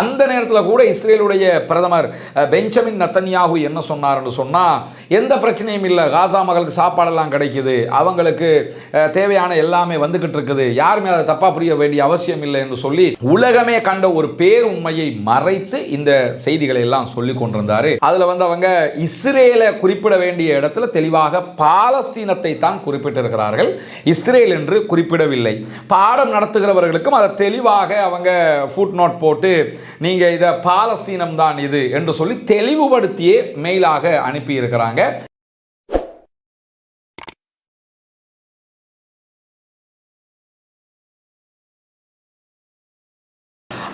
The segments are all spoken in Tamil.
அந்த நேரத்தில் கூட இஸ்ரேலுடைய பிரதமர் பெஞ்சமின் நத்தன்யாகு என்ன சொன்னார்னு சொன்னால் எந்த பிரச்சனையும் இல்லை காசா மகளுக்கு சாப்பாடெல்லாம் கிடைக்குது அவங்களுக்கு தேவையான எல்லாமே வந்துக்கிட்டு இருக்குது யாருமே அதை தப்பாக புரிய வேண்டிய அவசியம் இல்லை என்று சொல்லி உலகமே கண்ட ஒரு பேருண்மையை மறைத்து இந்த செய்திகளை எல்லாம் சொல்லி கொண்டிருந்தார். அதில் வந்து அவங்க இஸ்ரேலை குறிப்பிட வேண்டிய இடத்துல தெளிவாக பாலஸ்தீனத்தை தான் குறிப்பிட்டிருக்கிறார்கள். இஸ்ரேல் என்று குறிப்பிடவில்லை. பாடம் நடத்துகிறவர்களுக்கும் அதை தெளிவாக அவங்க ஃபுட் நோட் போட்டு நீங்கள் இதை பாலஸ்தீனம் தான் இது என்று சொல்லி தெளிவுபடுத்தியே மெயிலாக அனுப்பி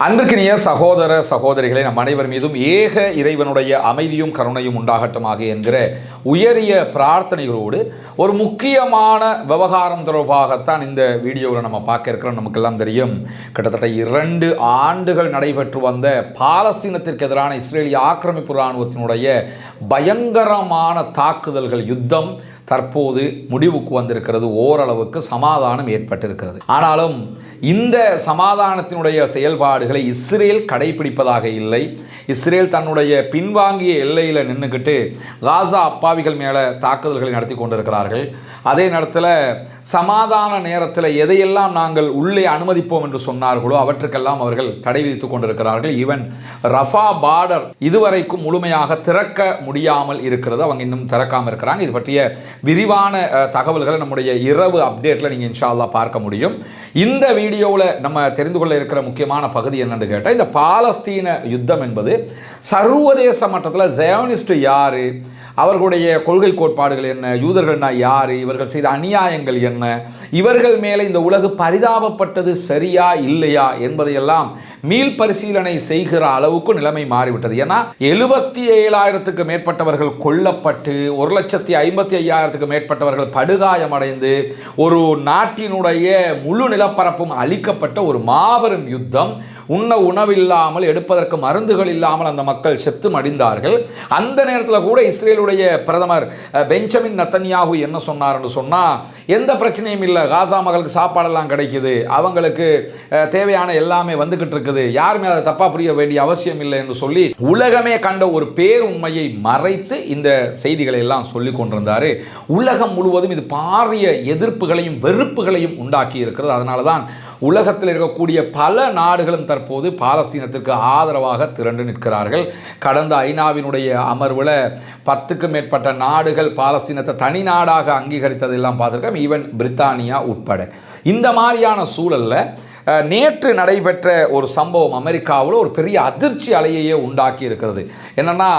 அன்றுக்கினிய சகோதர சகோதரிகளை நம் அனைவர் மீதும் ஏக இறைவனுடைய அமைதியும் கருணையும் உண்டாகட்டுமாக என்கிற உயரிய பிரார்த்தனைகளோடு ஒரு முக்கியமான விவகாரம் தொடர்பாகத்தான் இந்த வீடியோவில் நம்ம பார்க்க இருக்கிறோம். நமக்கெல்லாம் தெரியும் கிட்டத்தட்ட இரண்டு ஆண்டுகள் நடைபெற்று வந்த பாலஸ்தீனத்திற்கு எதிரான இஸ்ரேலிய ஆக்கிரமிப்பு இராணுவத்தினுடைய பயங்கரமான தாக்குதல்கள் யுத்தம் தற்போது முடிவுக்கு வந்திருக்கிறது ஓரளவுக்கு சமாதானம் ஏற்பட்டிருக்கிறது. ஆனாலும் இந்த சமாதானத்தினுடைய செயல்பாடுகளை இஸ்ரேல் கடைபிடிப்பதாக இல்லை. இஸ்ரேல் தன்னுடைய பின்வாங்கிய எல்லையில் நின்றுக்கிட்டு காசா அப்பாவிகள் மேலே தாக்குதல்களை நடத்தி கொண்டிருக்கிறார்கள். அதே நேரத்தில் சமாதான நேரத்தில் எதையெல்லாம் நாங்கள் உள்ளே அனுமதிப்போம் என்று சொன்னார்களோ அவற்றுக்கெல்லாம் அவர்கள் தடை விதித்துக் கொண்டிருக்கிறார்கள். ஈவன் ரஃபா பார்டர் இதுவரைக்கும் முழுமையாக திறக்க முடியாமல் இருக்கிறது. அவங்க இன்னும் திறக்காமல் இருக்கிறாங்க. இது பற்றிய விரிவான தகவல்களை நம்முடைய இரவு அப்டேட்டில் நீங்கள் இன்ஷால்லா பார்க்க முடியும். இந்த வீடியோவில் நம்ம தெரிந்து கொள்ள இருக்கிற முக்கியமான பகுதி என்னென்னு கேட்டால் இந்த பாலஸ்தீன யுத்தம் என்பது சர்வதேச மட்டத்தில் ஜயோனிஸ்ட் யார்? அவர்களுடைய கொள்கை கோட்பாடுகள் என்ன? யூதர்கள்னா யார்? இவர்கள் செய்த அநியாயங்கள் என்ன? இவர்கள் மேலே இந்த உலகு பரிதாபப்பட்டது சரியா இல்லையா என்பதையெல்லாம் மீள் பரிசீலனை செய்கிற அளவுக்கு நிலைமை மாறிவிட்டது. ஏன்னா எழுபத்தி ஏழாயிரத்துக்கு மேற்பட்டவர்கள் கொல்லப்பட்டு ஒரு லட்சத்தி ஐம்பத்தி ஐயாயிரத்துக்கு மேற்பட்டவர்கள் படுகாயமடைந்து ஒரு நாட்டினுடைய முழு நிலப்பரப்பும் அழிக்கப்பட்ட ஒரு மாபெரும் யுத்தம் உண்ண உணவில்லாமல் எடுப்பதற்கு மருந்துகள் இல்லாமல் அந்த மக்கள் செத்து மடிந்தார்கள் அந்த நேரத்தில் கூட இஸ்ரேலுடைய பிரதமர் பெஞ்சமின் நத்தன்யாகு என்ன சொன்னார்னு சொன்னால் எந்த பிரச்சனையும் இல்லை காசா மகளுக்கு சாப்பாடெல்லாம் கிடைக்குது அவங்களுக்கு தேவையான எல்லாமே வந்துக்கிட்டு இருக்குது யாருமே அதை தப்பாக புரிய வேண்டிய அவசியம் இல்லை என்று சொல்லி உலகமே கண்ட ஒரு பேருண்மையை மறைத்து இந்த செய்திகளை எல்லாம் சொல்லி கொண்டிருந்தார். உலகம் முழுவதும் இது பாரிய எதிர்ப்புகளையும் வெறுப்புகளையும் உண்டாக்கி இருக்கிறது. அதனால தான் உலகத்தில் இருக்கக்கூடிய பல நாடுகளும் தற்போது பாலஸ்தீனத்திற்கு ஆதரவாக திரண்டு நிற்கிறார்கள். கடந்த ஐநாவினுடைய அமர்வில் பத்துக்கும் மேற்பட்ட நாடுகள் பாலஸ்தீனத்தை தனி நாடாக அங்கீகரித்ததெல்லாம் பார்த்துருக்கோம். ஈவன் பிரித்தானியா உட்பட. இந்த மாதிரியான சூழலில் நேற்று நடைபெற்ற ஒரு சம்பவம் அமெரிக்காவில் ஒரு பெரிய அதிர்ச்சி அலையையே உண்டாக்கி இருக்கிறது என்னென்னா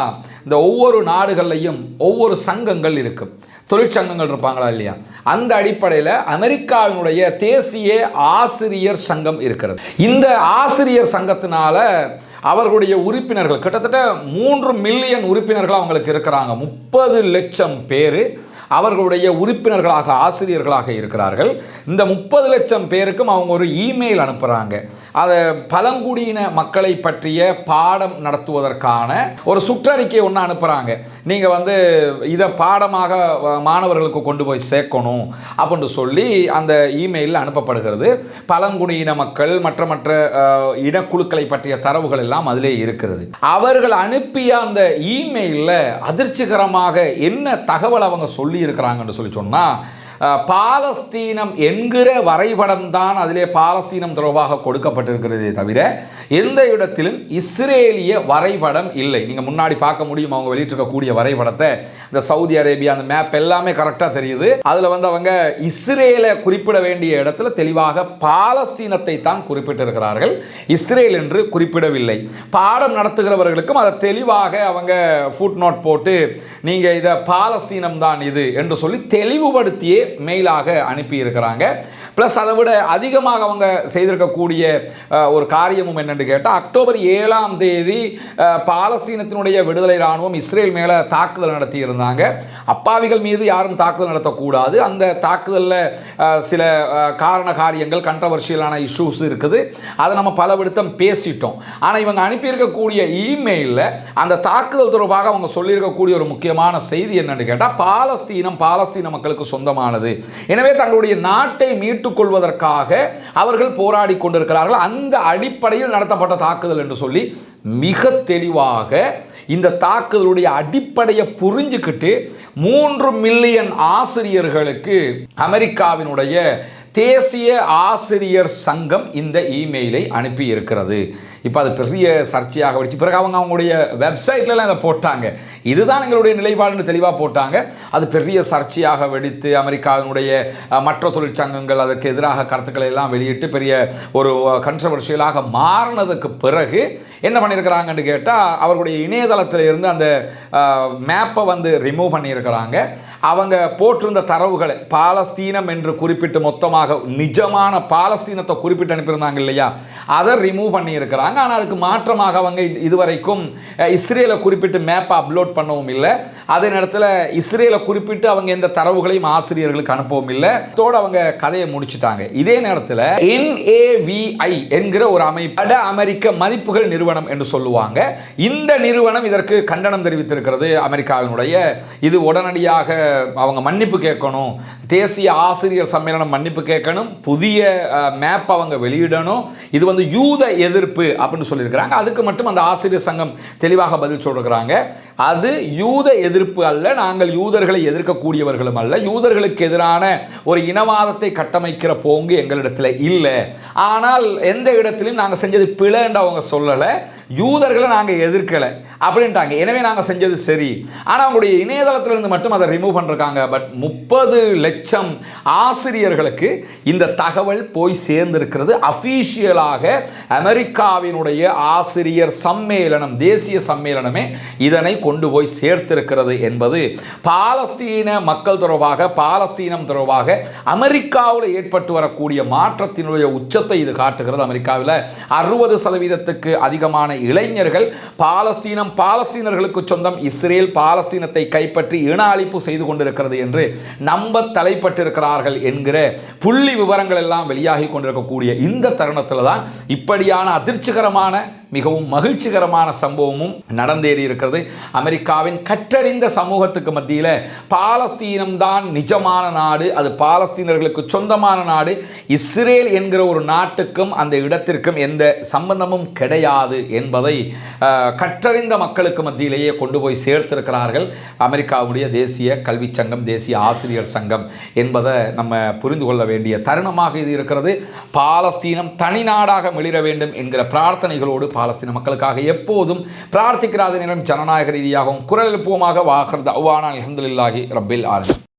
இந்த ஒவ்வொரு நாடுகள்லையும் ஒவ்வொரு சங்கங்கள் இருக்கும் தொழிற்சங்கங்கள் இருப்பாங்களா இல்லையா? அந்த அடிப்படையில் அமெரிக்காவினுடைய தேசிய ஆசிரியர் சங்கம் இருக்கிறது. இந்த ஆசிரியர் சங்கத்தினால அவர்களுடைய உறுப்பினர்கள் கிட்டத்தட்ட மூன்று மில்லியன் உறுப்பினர்கள் அவங்களுக்கு இருக்கிறாங்க. முப்பது லட்சம் பேர் அவர்களுடைய உறுப்பினர்களாக ஆசிரியர்களாக இருக்கிறார்கள். இந்த முப்பது லட்சம் பேருக்கும் அவங்க ஒரு இமெயில் அனுப்புகிறாங்க அதை பழங்குடியின மக்களை பற்றிய பாடம் நடத்துவதற்கான ஒரு சுற்றறிக்கை ஒன்று அனுப்புகிறாங்க நீங்கள் வந்து இதை பாடமாக மாணவர்களுக்கு கொண்டு போய் சேர்க்கணும் அப்படின்னு சொல்லி அந்த இமெயிலில் அனுப்பப்படுகிறது. பழங்குடியின மக்கள் மற்ற மற்ற இனக்குழுக்களை பற்றிய தரவுகள் எல்லாம் அதிலே இருக்கிறது. அவர்கள் அனுப்பிய அந்த இமெயிலில் அதிர்ச்சிகரமாக என்ன தகவல் அவங்க சொல்லி இருக்கிறாங்கன்னு சொல்லி சொன்னால் பாலஸ்தீனம் என்கிற வரைபடம் தான் அதிலே பாலஸ்தீனம் தொடர்பாக கொடுக்கப்பட்டிருக்கிறதே தவிர எந்த இடத்திலும் இஸ்ரேலிய வரைபடம் இல்லை. நீங்கள் முன்னாடி பார்க்க முடியும் அவங்க வெளியிட்டிருக்கக்கூடிய வரைபடத்தை. இந்த சவுதி அரேபியா அந்த மேப் எல்லாமே கரெக்டாக தெரியுது. அதில் வந்து அவங்க இஸ்ரேலை குறிப்பிட வேண்டிய இடத்துல தெளிவாக பாலஸ்தீனத்தை தான் குறிப்பிட்டிருக்கிறார்கள். இஸ்ரேல் என்று குறிப்பிடவில்லை. பாடம் நடத்துகிறவர்களுக்கும் அதை தெளிவாக அவங்க ஃபுட் நோட் போட்டு நீங்கள் இதை பாலஸ்தீனம் தான் இது என்று சொல்லி தெளிவுபடுத்தியே மெயிலாக அனுப்பி இருக்கிறாங்க ப்ளஸ் அதை விட அதிகமாக அவங்க செய்திருக்கக்கூடிய ஒரு காரியமும் என்னென்னு கேட்டால் அக்டோபர் ஏழாம் தேதி பாலஸ்தீனத்தினுடைய விடுதலை இராணுவம் இஸ்ரேல் மேலே தாக்குதல் நடத்தி இருந்தாங்க அப்பாவிகள் மீது யாரும் தாக்குதல் நடத்தக்கூடாது. அந்த தாக்குதலில் சில காரண காரியங்கள் கண்ட்ரவர்ஷியலான இஷ்யூஸ் இருக்குது. அதை நம்ம பல விடுத்தம் பேசிட்டோம். ஆனால் இவங்க அனுப்பியிருக்கக்கூடிய இமெயிலில் அந்த தாக்குதல் தொடர்பாக அவங்க சொல்லியிருக்கக்கூடிய ஒரு முக்கியமான செய்தி என்னென்னு கேட்டால் பாலஸ்தீனம் பாலஸ்தீன மக்களுக்கு சொந்தமானது. எனவே தங்களுடைய நாட்டை மீட்டு மீட்டுக்கொள்வதற்காக அவர்கள் போராடி கொண்டிருக்கிறார்கள். அந்த அடிப்படையில் நடத்தப்பட்ட தாக்குதல் என்று சொல்லி மிக தெளிவாக இந்த தாக்குதலுடைய அடிப்படையை புரிஞ்சுக்கிட்டு மூன்று மில்லியன் ஆசிரியர்களுக்கு அமெரிக்காவினுடைய தேசிய ஆசிரியர் சங்கம் இந்த இமெயிலை அனுப்பி இருக்கிறது இப்போ அது பெரிய சர்ச்சையாக வச்சு பிறகு அவங்க அவங்களுடைய வெப்சைட்லலாம் இதை போட்டாங்க. இதுதான் எங்களுடைய நிலைப்பாடுன்னு தெளிவாக போட்டாங்க. அது பெரிய சர்ச்சையாக வெடித்து அமெரிக்காவினுடைய மற்ற தொழிற்சங்கங்கள் அதற்கு எதிராக கருத்துக்களை எல்லாம் வெளியிட்டு பெரிய ஒரு கன்ட்ரவர்ஷியலாக மாறினதுக்கு பிறகு என்ன பண்ணியிருக்கிறாங்கன்னு கேட்டால் அவர்களுடைய இணையதளத்தில் இருந்து அந்த மேப்பை வந்து ரிமூவ் பண்ணியிருக்கிறாங்க. அவங்க போட்டிருந்த தரவுகளை பாலஸ்தீனம் என்று குறிப்பிட்டு மொத்தமாக நிஜமான பாலஸ்தீனத்தை குறிப்பிட்டு அனுப்பியிருந்தாங்க இல்லையா? அதை ரிமூவ் பண்ணியிருக்கிறாங்க. ஆனால் அதுக்கு மாற்றமாக அவங்க இது- இதுவரைக்கும் இஸ்ரேலை குறிப்பிட்டு மேப்பை அப்லோட் பண்ணவும் இல்லை. அதே நேரத்தில் இஸ்ரேலை குறிப்பிட்டு அவங்க எந்த தரவுகளையும் ஆசிரியர்களுக்கு அனுப்பவும் இல்லை. தோட அவங்க கதையை முடிச்சுட்டாங்க. இதே நேரத்தில் என்ஏவிஐ என்கிற ஒரு அமைப்பு வட அமெரிக்க மதிப்புகள் நிறுவனம் என்று சொல்லுவாங்க. இந்த நிறுவனம் இதற்கு கண்டனம் தெரிவித்திருக்கிறது அமெரிக்காவினுடைய. இது உடனடியாக அவங்க மன்னிப்பு கேட்கணும். தேசிய ஆசிரியர் சம்மேளனம் மன்னிப்பு கேட்கணும். புதிய மேப் அவங்க வெளியிடணும். இது வந்து யூத எதிர்ப்பு அப்படின்னு சொல்லியிருக்கிறாங்க. அதுக்கு மட்டும் அந்த ஆசிரியர் சங்கம் தெளிவாக பதில் சொல்லிருக்கிறாங்க. அது யூத எதிர்ப்பு அல்ல நாங்கள் யூதர்களை எதிர்க்கக்கூடியவர்களும் அல்ல. யூதர்களுக்கு எதிரான ஒரு இனவாதத்தை கட்டமைக்கிற போங்கு எங்களிடத்தில் இல்லை. ஆனால் எந்த இடத்திலும் நாங்கள் செஞ்சது பிழைன்னு அவங்க சொல்லலை. யூதர்களை நாங்கள் எதிர்க்கலை. அப்படின்ட்டாங்க. எனவே நாங்கள் செஞ்சது சரி. ஆனால் அவங்களுடைய இணையதளத்திலிருந்து மட்டும் அதை ரிமூவ் பண்ணிருக்காங்க. பட் முப்பது லட்சம் ஆசிரியர்களுக்கு இந்த தகவல் போய் சேர்ந்திருக்கிறது. அஃபீஷியலாக அமெரிக்காவினுடைய ஆசிரியர் சம்மேளனம் தேசிய சம்மேளனமே இதனை கொண்டு போய் சேர்த்திருக்கிறது என்பது பாலஸ்தீன மக்கள் தொடர்பாக பாலஸ்தீனம் தொடர்பாக அமெரிக்காவில் ஏற்பட்டு வரக்கூடிய மாற்றத்தினுடைய உச்சத்தை இது காட்டுகிறது. அமெரிக்காவில் அறுபது சதவீதத்துக்கு அதிகமான இளைஞர்கள் பாலஸ்தீனம் பாலஸ்தீனர்களுக்கு சொந்தம் இஸ்ரேல் பாலஸ்தீனத்தை கைப்பற்றி இன அழிப்பு செய்து கொண்டிருக்கிறது என்று நம்ப தலைப்பட்டிருக்கிறார்கள் என்கிற புள்ளி விவரங்கள் எல்லாம் வெளியாகி கொண்டிருக்கக்கூடிய இந்த தருணத்தில் தான் இப்படியான அதிர்ச்சிகரமான மிகவும் மகிழ்ச்சிகரமான சம்பவமும் நடந்தேறி இருக்கிறது. அமெரிக்காவின் கற்றறிந்த சமூகத்துக்கு மத்தியில் பாலஸ்தீனம் தான் நிஜமான நாடு. அது பாலஸ்தீனர்களுக்கு சொந்தமான நாடு. இஸ்ரேல் என்கிற ஒரு நாட்டுக்கும் அந்த இடத்திற்கும் எந்த சம்பந்தமும் கிடையாது என்பதை கற்றறிந்த மக்களுக்கு மத்தியிலேயே கொண்டு போய் சேர்த்திருக்கிறார்கள் அமெரிக்காவுடைய தேசிய கல்விச் சங்கம் தேசிய ஆசிரியர் சங்கம் என்பதை நம்ம புரிந்து கொள்ள வேண்டிய தருணமாக இது இருக்கிறது. பாலஸ்தீனம் தனி நாடாக மிளிர வேண்டும் என்கிற பிரார்த்தனைகளோடு பாலஸ்தீன மக்களுக்காக எப்போதும் பிரார்த்திக்கிறாத நேரம் ஜனநாயக ரீதியாகவும் குரல் எழுப்புவோமாக வாகர் தவானா அலமதுல்லாஹி ரப்பில் ஆலமீன்.